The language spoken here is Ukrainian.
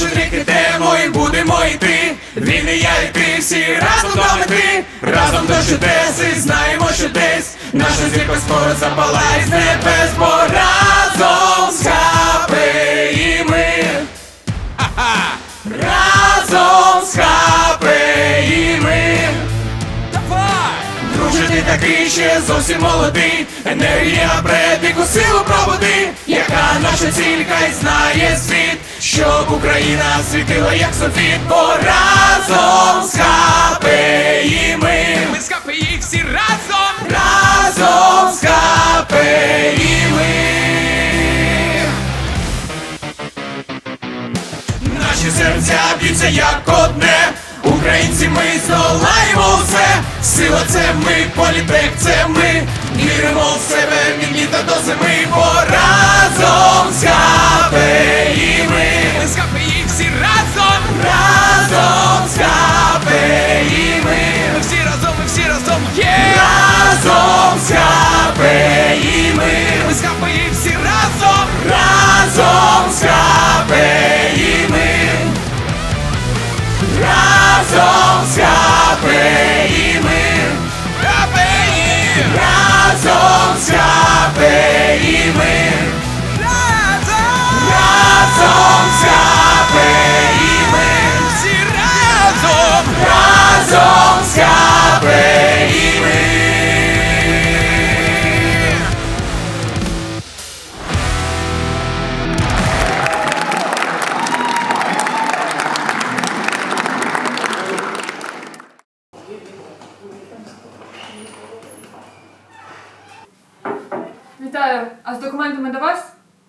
Кожен рік ідемо і будемо йти. Він і я і ти всі разом до мети. Разом до чудес і знаємо, що десь наша зірка скоро запалає з небес, бо разом з хапи і ми. Разом з хапи і ми. Друже, ти такий ще зовсім молодий, енергія предику силу пробуди, яка наша ціль, хай знає світ, щоб Україна світила як софіт, бо разом з хапи ми. Ми з КПІ всі разом! Разом з хапи ми. Наші серця б'ються як одне. Українці ми здолаємо все. Сила це ми, політек це ми. Віримо в себе від літа до зими, ми всі разом Вітаю! А з документами до вас?